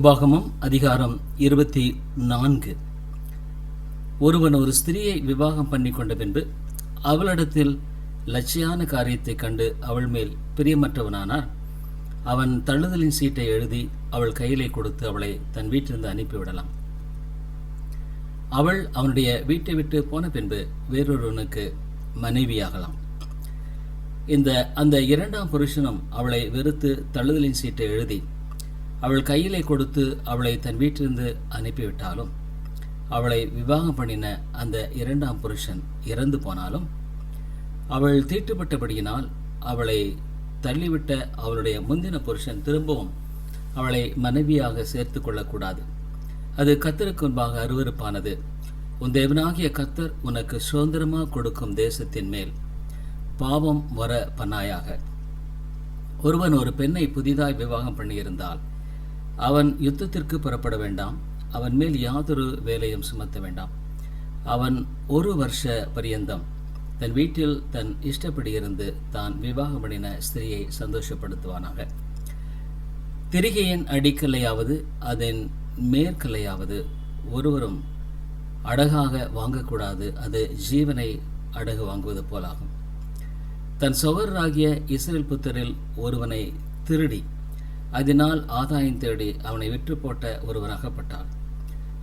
உபாகமம் அதிகாரம் இருபத்தி நான்கு. ஒருவன் ஒரு ஸ்திரியை விவாகம் பண்ணி கொண்ட பின்பு அவளிடத்தில் லட்சியான காரியத்தைக் கண்டு அவள் மேல் பிரியமற்றவனானார். அவன் தள்ளுதலின் சீட்டை எழுதி அவள் கையிலே கொடுத்து அவளை தன் வீட்டிலிருந்து அனுப்பிவிடலாம். அவள் அவனுடைய வீட்டை விட்டு போன பின்பு வேறொருவனுக்கு மனைவியாகலாம். இந்த அந்த இரண்டாம் புருஷனும் அவளை வெறுத்து தள்ளுதலின் சீட்டை எழுதி அவள் கையிலே கொடுத்து அவளை தன் வீட்டிலிருந்து அனுப்பிவிட்டாலும் அவளை விவாகம் பண்ணின அந்த இரண்டாம் புருஷன் இறந்து போனாலும் அவள் தீட்டுப்பட்டபடியினால் அவளை தள்ளிவிட்ட அவளுடைய முந்தின புருஷன் திரும்பவும் அவளை மனைவியாக சேர்த்து கொள்ளக்கூடாது. அது கத்தருக்கு முன்பாக அருவருப்பானது. உன் தேவனாகிய கத்தர் உனக்கு சுதந்திரமாக கொடுக்கும் தேசத்தின் மேல் பாவம் வர பண்ணாயாக. ஒருவன் ஒரு பெண்ணை புதிதாய் விவாகம் பண்ணியிருந்தால் அவன் யுத்தத்திற்கு புறப்பட வேண்டாம். அவன் மேல் யாதொரு வேலையும் சுமத்த வேண்டாம். அவன் ஒரு வருஷ பரியந்தம். தன் வீட்டில் தன் இஷ்டப்படி இருந்து தான் விவாகம் பண்ணின ஸ்திரியை சந்தோஷப்படுத்துவானாக. திரிகையின் அடிக்கல்லையாவது அதன் மேற்கல்லையாவது ஒருவரும் அடகாக வாங்கக்கூடாது. அது ஜீவனை அடகு வாங்குவது போலாகும். தன் சோகராகிய இஸ்ரேல் புத்தரில் ஒருவனை திருடி அதனால் ஆதாயம் தேடி அவனை விற்று போட்ட ஒருவராகப்பட்டான்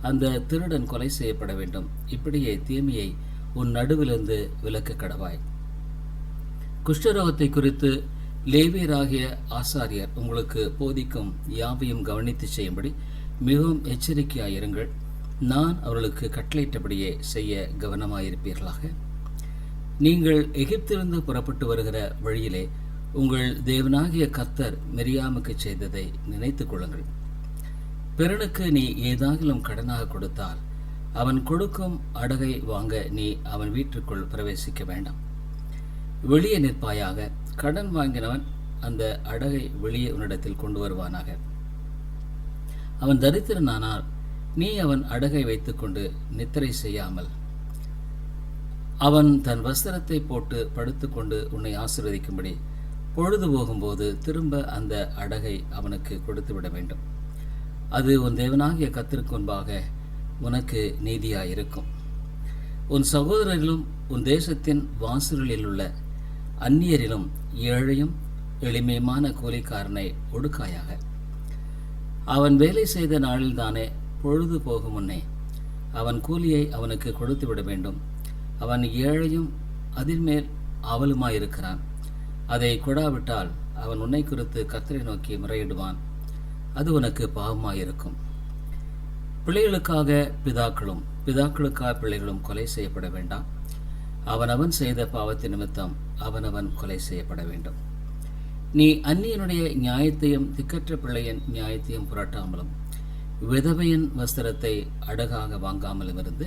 அந்த திருடன் கொலை செய்யப்பட வேண்டும். இப்படியே தீமையை உன் நடுவிலிருந்து விலக்க கடவாய். குஷ்டரோகத்தை குறித்து லேவியராகிய ஆசாரியர் உங்களுக்கு போதிக்கும் யாவையும் கவனித்து செய்யும்படி மிகவும் எச்சரிக்கையாயிருங்கள் நான் அவர்களுக்கு கட்டளையிட்டபடியே செய்ய கவனமாயிருப்பீர்களாக. நீங்கள் எகிப்திலிருந்து புறப்பட்டு வருகிற வழியிலே உங்கள் தேவனாகிய கத்தர் மெரியாமுக்கு செய்ததை நினைத்துக் கொள்ளுங்கள். பிறனுக்கு நீ ஏதாகிலும் கடனாக கொடுத்தால் அவன் கொடுக்கும் அடகை வாங்க நீ அவன் வீட்டுக்குள் பிரவேசிக்க வேண்டாம். வெளியே நிற்பாயாக கடன் வாங்கினவன் அந்த அடகை வெளியே உன்னிடத்தில் கொண்டு வருவானாக. அவன் தரித்திரனானால் நீ அவன் அடகை வைத்துக்கொண்டு நித்திரை செய்யாமல் அவன் தன் வஸ்திரத்தை போட்டு படுத்துக்கொண்டு உன்னை ஆசிர்வதிக்கும்படி பொழுது போகும்போது திரும்ப அந்த அடகை அவனுக்கு கொடுத்துவிட வேண்டும். அது உன் தேவனாகிய கத்திற்கு முன்பாக உனக்கு நீதியாயிருக்கும். உன் சகோதரரிலும் உன் தேசத்தின் வாசல்களில் உள்ள அந்நியரிலும் ஏழையும் எளிமையுமான கூலிக்காரனை ஒடுக்காயாக. அவன் வேலை செய்த நாளில்தானே பொழுது போகும் முன்னே அவன் கூலியை அவனுக்கு கொடுத்து விட வேண்டும். அவன் ஏழையும் அதின்மேல் அவலுமாயிருக்கிறான். அதை கொடாவிட்டால் அவன் உன்னை குறித்து கத்தரை நோக்கி முறையிடுவான். அது உனக்கு பாவமாயிருக்கும். பிள்ளைகளுக்காக பிதாக்களும் பிதாக்களுக்காக பிள்ளைகளும் கொலை செய்யப்பட வேண்டாம். அவனவன் செய்த பாவத்தின் நிமித்தம் அவனவன் கொலை செய்யப்பட வேண்டும். நீ அந்நியனுடைய நியாயத்தையும் திக்கற்ற பிள்ளையின் நியாயத்தையும் புரட்டாமலும் விதவையின் வஸ்திரத்தை அடகாக வாங்காமலும் இருந்து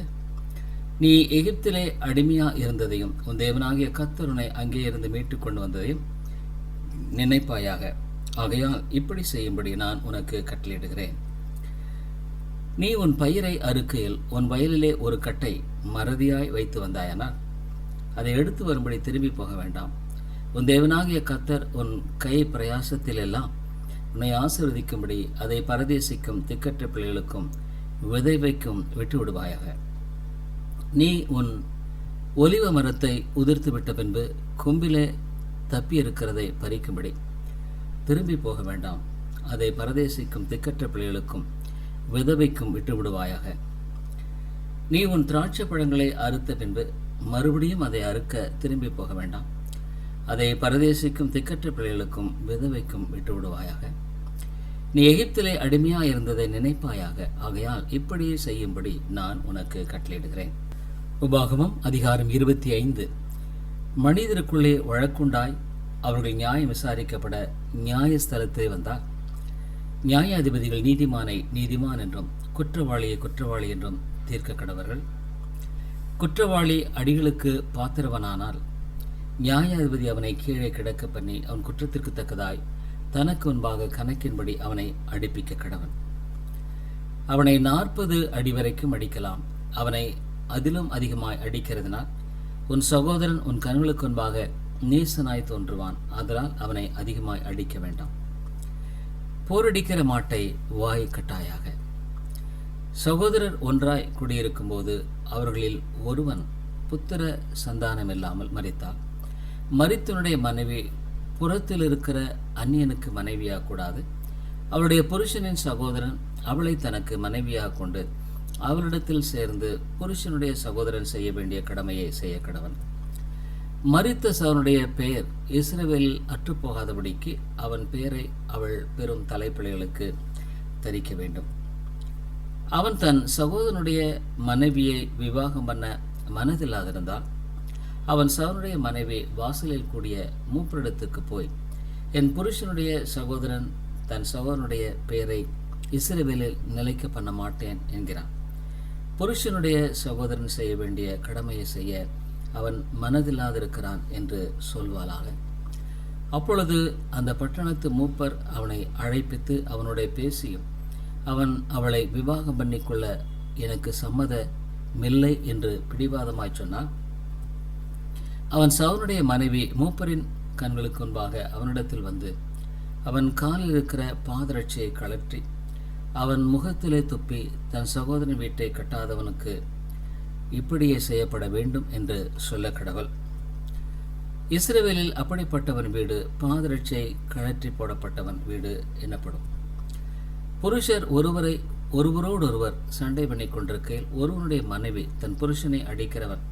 நீ எகிப்திலே அடிமையா இருந்ததையும் உன் தேவனாகிய கத்தருனை அங்கே இருந்து மீட்டு கொண்டு வந்ததையும் நினைப்பாயாக. ஆகையால் இப்படி செய்யும்படி நான் உனக்கு கட்டளையிடுகிறேன். நீ உன் பயிரை அறுக்கையில் உன் வயலிலே ஒரு கட்டை மறதியாய் வைத்து வந்தாயனால் அதை எடுத்து வரும்படி திரும்பி போக வேண்டாம். உன் தேவனாகிய கத்தர் உன் கை பிரயாசத்தில் எல்லாம் உன்னை ஆசீர்வதிக்கும்படி அதை பரதேசிக்கும் திக்கற்ற பிள்ளைகளுக்கும் விதை வைக்கும் விட்டு விடுவாயாக நீ உன் ஒலிவ மரத்தை உதிர்த்து விட்ட பின்பு கொம்பிலே தப்பியிருக்கிறதை பறிக்கும்படி. திரும்பி போக வேண்டாம். அதை பரதேசிக்கும் திக்கற்ற பிள்ளைகளுக்கும் விதவைக்கும் விட்டு விடுவாயாக நீ உன் திராட்சை பழங்களை அறுத்த பின்பு மறுபடியும் அதை அறுக்க திரும்பி போக வேண்டாம். அதை பரதேசிக்கும் திக்கற்ற பிள்ளைகளுக்கும் விதவைக்கும் விட்டு விடுவாயாக நீ எகிப்திலே அடிமையாக இருந்ததை நினைப்பாயாக. ஆகையால் இப்படியே செய்யும்படி நான் உனக்கு கட்டளையிடுகிறேன். உபாகமம் அதிகாரம் இருபத்தி ஐந்து. மனிதருக்குள்ளே வழக்குண்டாய் அவர்கள் நியாயம் விசாரிக்கப்பட நியாயஸ்தலத்தை வந்தால் நியாயாதிபதிகள் நீதிமானை நீதிமான் என்றும் குற்றவாளியை குற்றவாளி என்றும் தீர்க்க கடவர்கள். குற்றவாளி அடிகளுக்கு பாத்திரவனானால் நியாயாதிபதி அவனை கீழே கிடக்க பண்ணி அவன் குற்றத்திற்கு தக்கதாய் தனக்கு முன்பாக கணக்கின்படி அவனை அடிப்பிக்க கடவன். அவனை நாற்பது அடி வரைக்கும் அடிக்கலாம். அவனை அதிலும் அதிகமாய் அடிக்கிறதுனால் உன் சகோதரன் உன் கண்களுக்கு முன்பாக நேசனாய் தோன்றுவான். அதனால் அவனை அதிகமாய் அடிக்க வேண்டாம். போரடிக்கிற மாட்டை வாய் கட்டாயாக. சகோதரர் ஒன்றாய் குடியிருக்கும் போது அவர்களில் ஒருவன் புத்திர சந்தானம் இல்லாமல் மரித்தார் மறித்தனுடைய மனைவி புறத்தில் இருக்கிற அந்நியனுக்கு மனைவியாக கூடாது அவளுடைய புருஷனின் சகோதரன் அவளை தனக்கு மனைவியாக கொண்டு அவனிடத்தில் சேர்ந்து புருஷனுடைய சகோதரன் செய்ய வேண்டிய கடமையை செய்ய கடவன். மறித்த சவனுடைய பெயர் இஸ்ரேவேலில் அற்றுப்போகாதபடிக்கு அவன் பெயரை அவள் பெரும் தலைப்பிள்ளைகளுக்கு தரிக்க வேண்டும். அவன் தன் சகோதரனுடைய மனைவியை விவாகம் பண்ண மனதில்லாதிருந்தால் அவன் சவனுடைய மனைவி வாசலில் கூடிய மூப்பரிடத்துக்கு போய் என் புருஷனுடைய சகோதரன் தன் சகோதரனுடைய பெயரை இஸ்ரேவேலில் நிலைக்க பண்ண மாட்டேன் என்கிறான். புருஷனுடைய சகோதரன் செய்ய வேண்டிய கடமையை செய்ய அவன் மனதில்லாதிருக்கிறான் என்று சொல்வாளாக. அப்பொழுது அந்த பட்டணத்து மூப்பர் அவனை அழைப்பித்து அவனுடைய பேசியும் அவன் அவளை விவாகம் பண்ணிக்கொள்ள எனக்கு சம்மதமில்லை என்று பிடிவாதமாய் சொன்னான். அவன் சவுனுடைய மனைவி மூப்பரின் கண்களுக்கு முன்பாக அவனிடத்தில் வந்து அவன் காலில் இருக்கிற பாதரட்சியை கழற்றி அவன் முகத்திலே துப்பி தன் சகோதரன் வீட்டை கட்டாதவனுக்கு இப்படியே செய்யப்பட வேண்டும் என்று சொல்ல கடவுள். இஸ்ரேவேலில் அப்படிப்பட்டவன் வீடு பாதரட்சியை கழற்றி போடப்பட்டவன் வீடு எனப்படும். புருஷர் ஒருவரை ஒருவரோடொருவர் சண்டை பண்ணி கொண்டிருக்கையில் ஒருவனுடைய மனைவி தன் புருஷனை அடிக்கிறவன்.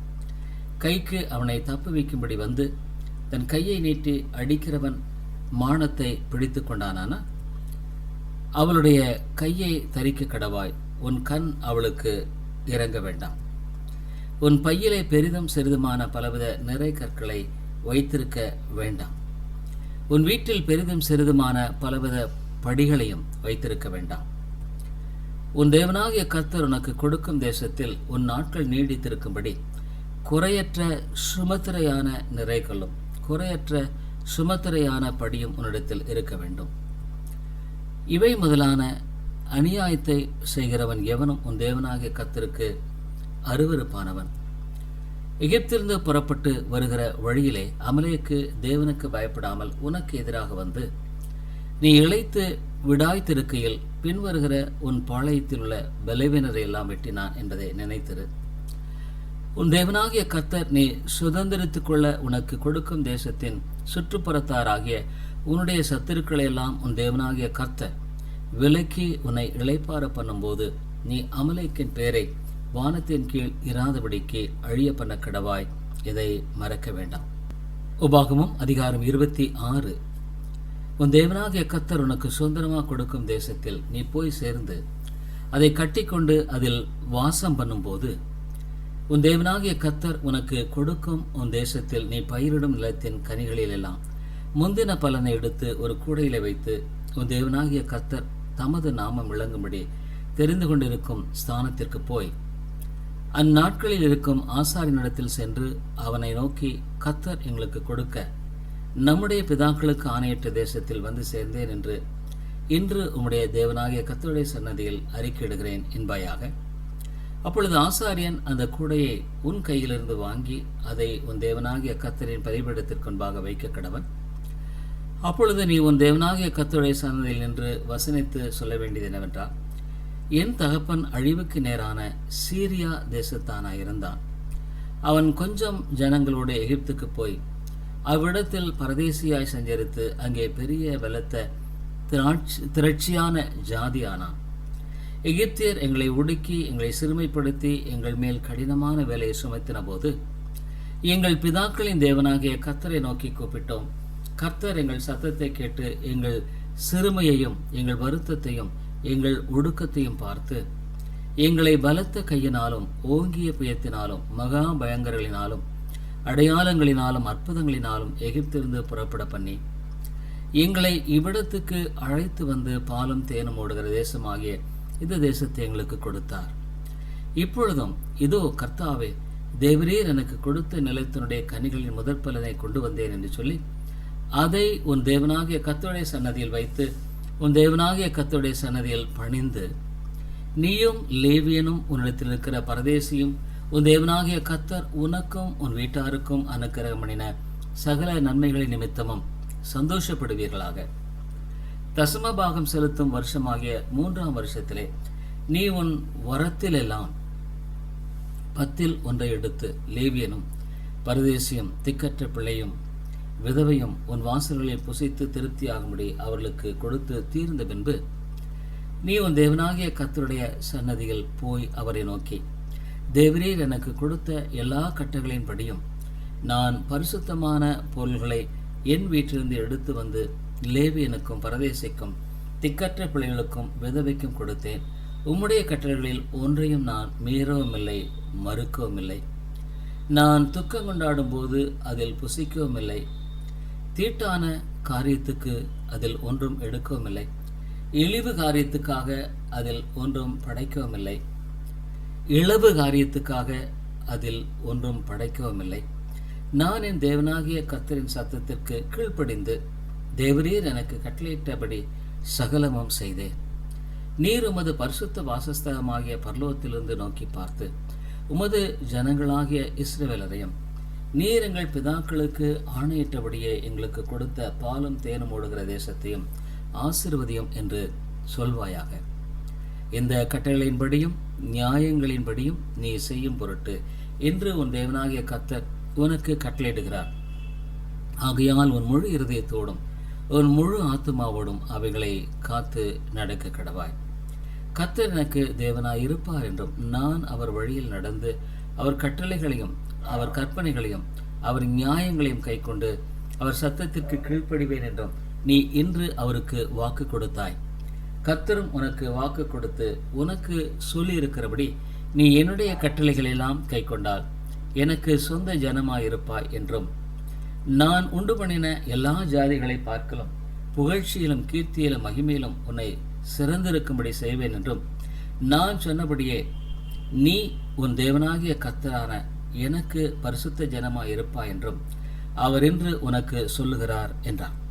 கைக்கு அவனை தப்பு வைக்கும்படி வந்து தன் கையை நீட்டி அடிக்கிறவன் மானத்தை பிடித்து கொண்டானானா? அவளுடைய கையை தரிக்க கடவாய். உன் கண் அவளுக்கு இறங்க வேண்டாம். உன் பையிலே பெரிதும் சிறிதுமான பலவித நிறை கற்களை வைத்திருக்க வேண்டாம். உன் வீட்டில் பெரிதும் சிறிதுமான பலவித படிகளையும் வைத்திருக்க வேண்டாம். உன் தேவனாகிய கர்த்தர் உனக்கு கொடுக்கும் தேசத்தில் உன் நாட்கள் நீடித்திருக்கும்படி குறையற்ற சுமத்திரையான நிறைகளும் குறையற்ற சுமத்திரையான படியும் உன்னிடத்தில் இருக்க வேண்டும். இவை முதலான அநியாயத்தை செய்கிறவன் எவனும் உன் தேவனாகிய கத்திற்கு அருவருப்பானவன். எகிப்திலிருந்து புறப்பட்டு வருகிற வழியிலே அமலேக்கு தேவனுக்கு பயப்படாமல் உனக்கு எதிராக வந்து நீ இழைத்து விடாய்த்திருக்கையில் பின்வருகிற உன் பாளையத்தில் உள்ள பலவினரை எல்லாம் வெட்டினான் என்பதை நினைத்திரு. உன் தேவனாகிய கர்த்தர் நீ சுதந்திரித்துக் கொள்ள உனக்கு கொடுக்கும் தேசத்தின் சுற்றுப்புறத்தாராகிய உன்னுடைய சத்துருக்களை எல்லாம் உன் தேவனாகிய கர்த்தர் விலக்கி உன்னை இழைப்பார பண்ணும்போது நீ அமலேக்கின் பேரை வானத்தின் கீழ் இராதபடிக்கு அழிய பண்ண கிடவாய். இதை மறக்க வேண்டாம். உபாகமும் அதிகாரம் இருபத்தி ஆறு. உன் தேவனாகிய கத்தர் உனக்கு சுதந்திரமாக கொடுக்கும் தேசத்தில் நீ போய் சேர்ந்து அதை கட்டிக்கொண்டு அதில் வாசம் பண்ணும்போது உன் தேவனாகிய கத்தர் உனக்கு கொடுக்கும் உன் தேசத்தில் நீ பயிரிடும் நிலத்தின் கனிகளில் எல்லாம் முந்தின பலனை எடுத்து ஒரு கூடையில வைத்து உன் தேவனாகிய கத்தர் தமது நாமம் விளங்கும்படி தெரிந்து கொண்டிருக்கும் ஸ்தானத்திற்கு போய் அந்நாட்களில் இருக்கும் ஆசாரியனிடத்தில் சென்று அவனை நோக்கி கத்தர் எங்களுக்கு கொடுக்க நம்முடைய பிதாக்களுக்கு ஆணையிட்ட தேசத்தில் வந்து சேர்ந்தேன் என்று இன்று உம்முடைய தேவனாகிய கத்தருடைய சன்னதியில் அறிக்கையிடுகிறேன் என்பாயாக. அப்பொழுது ஆசாரியன் அந்த கூடையை உன் கையிலிருந்து வாங்கி அதை உன் தேவனாகிய கத்தரின் பரிபடத்திற்கு முன்பாக வைக்க கடவன் அப்பொழுது நீ உன் தேவனாகிய கத்துடைய சன்னதியில் நின்று வசனித்து சொல்ல வேண்டியது என்னவென்றால் என் தகப்பன் அழிவுக்கு நேரான சீரியா தேசத்தானாய் இருந்தான். அவன் கொஞ்சம் ஜனங்களோடு எகிப்துக்கு போய் அவ்விடத்தில் பரதேசியாய் சஞ்சரித்து அங்கே பெரிய பலத்த திராட்சி திரட்சியான ஜாதியானான் எகிப்தியர் எங்களை ஒடுக்கி எங்களை சிறுமைப்படுத்தி எங்கள் மேல் கடினமான வேலையை சுமத்தின போது எங்கள் பிதாக்களின் தேவனாகிய கத்தரை நோக்கி கூப்பிட்டோம். கர்த்தர் எங்கள் சத்தத்தை கேட்டு எங்கள் சிறுமையையும் எங்கள் வருத்தத்தையும் எங்கள் ஒடுக்கத்தையும் பார்த்து எங்களை பலத்த கையினாலும் ஓங்கிய புயத்தினாலும் மகா பயங்கரங்களினாலும் அடையாளங்களினாலும் அற்புதங்களினாலும் எகிப்திருந்து புறப்பட பண்ணி எங்களை இவ்விடத்துக்கு அழைத்து வந்து பாலும் தேனும் ஓடுகிற தேசமாகிய இந்த தேசத்தை எங்களுக்கு கொடுத்தார். இப்பொழுதும் இதோ கர்த்தாவே தேவரீர் எனக்கு கொடுத்த நிலத்தினுடைய கனிகளின் முதற் பலனை கொண்டு வந்தேன் என்று சொல்லி அதை உன் தேவனாகிய கத்தோடைய சன்னதியில் வைத்து உன் தேவனாகிய கத்தோடைய சன்னதியில் பணிந்து நீயும் லேவியனும் உன்னிடத்தில் இருக்கிற பரதேசியும் உன் தேவனாகிய கத்தர் உனக்கும் உன் வீட்டாருக்கும் அனுக்கிரகமணின சகல நன்மைகளின் நிமித்தமும் சந்தோஷப்படுவீர்களாக. தசமபாகம் செலுத்தும் வருஷமாகிய மூன்றாம் வருஷத்திலே நீ உன் வரத்திலெல்லாம் பத்தில் ஒன்றை எடுத்து லேவியனும் பரதேசியும் திக்கற்ற பிள்ளையும் விதவையும் உன் வாசல்களில் புசித்து திருப்தியாகும்படி அவர்களுக்கு கொடுத்து தீர்ந்த பின்பு நீ உன் தேவனாகிய கத்தருடைய சன்னதியில் போய் அவரை நோக்கி தேவரீர் எனக்கு கொடுத்த எல்லா கட்டளையின்படியும் நான் பரிசுத்தமான பொருள்களை என் வீட்டிலிருந்து எடுத்து வந்து லேவியனுக்கும் பரதேசிக்கும் திக்கற்ற பிள்ளைகளுக்கும் விதவைக்கும் கொடுத்தேன். உம்முடைய கட்டளைகளில் ஒன்றையும் நான் மீறவும் இல்லை மறுக்கவும் இல்லை நான் துக்கம் கொண்டாடும் போது அதில் புசிக்கவும் இல்லை தீட்டான காரியத்துக்கு அதில் ஒன்றும் எடுக்கவுமில்லை. இழிவு காரியத்துக்காக அதில் ஒன்றும் படைக்கவும் இல்லை இளவு காரியத்துக்காக அதில் ஒன்றும் படைக்கவும் இல்லை நான் என் தேவனாகிய கர்த்தரின் சத்தத்திற்கு கீழ்ப்படிந்து தேவரீர் எனக்கு கட்டளையிட்டபடி சகலமும் செய்தேன். நீர் உமது பரிசுத்த வாசஸ்தகமாகிய பர்லோகத்திலிருந்து நோக்கி பார்த்து உமது ஜனங்களாகிய இஸ்ரவேலரையும் நீர் எங்கள் பிதாக்களுக்கு ஆணையிட்டபடியே எங்களுக்கு கொடுத்த பாலும் தேனும் ஓடுகிற தேசத்தையும் ஆசிர்வதியும் என்று சொல்வாயாக. இந்த கட்டளையின்படியும் நியாயங்களின்படியும் நீ செய்யும் பொருட்டு என்று உன் தேவனாகிய கத்தர் உனக்கு கட்டளையிடுகிறார். ஆகையால் உன் முழு இருதயத்தோடும் உன் முழு ஆத்துமாவோடும் அவைகளை காத்து நடக்க கடவாய். கத்தர் எனக்கு தேவனாய் இருப்பார் என்றும் நான் அவர் வழியில் நடந்து அவர் கட்டளைகளையும் அவர் கற்பனைகளையும் அவர் நியாயங்களையும் கைக்கொண்டு அவர் சத்தத்திற்கு கீழ்ப்படிவேன் என்றும் நீ இன்று அவருக்கு வாக்கு கொடுத்தாய். கத்தரும் உனக்கு வாக்கு கொடுத்து உனக்கு சொல்லி இருக்கிறபடி நீ என்னுடைய கட்டளைகளெல்லாம் கைக்கொண்டால் எனக்கு சொந்த ஜனமாயிருப்பாய் என்றும். நான் உண்டு பண்ணின எல்லா ஜாதிகளை பார்க்கலும் புகழ்ச்சியிலும் கீர்த்தியிலும் மகிமையிலும் உன்னை சிறந்திருக்கும்படி செய்வேன் என்றும் நான் சொன்னபடியே நீ உன் தேவனாகிய கத்தரான எனக்கு பரிசுத்த ஜனமா இருப்பா என்றும் அவர் இன்று உனக்கு சொல்லுகிறார் என்றார்.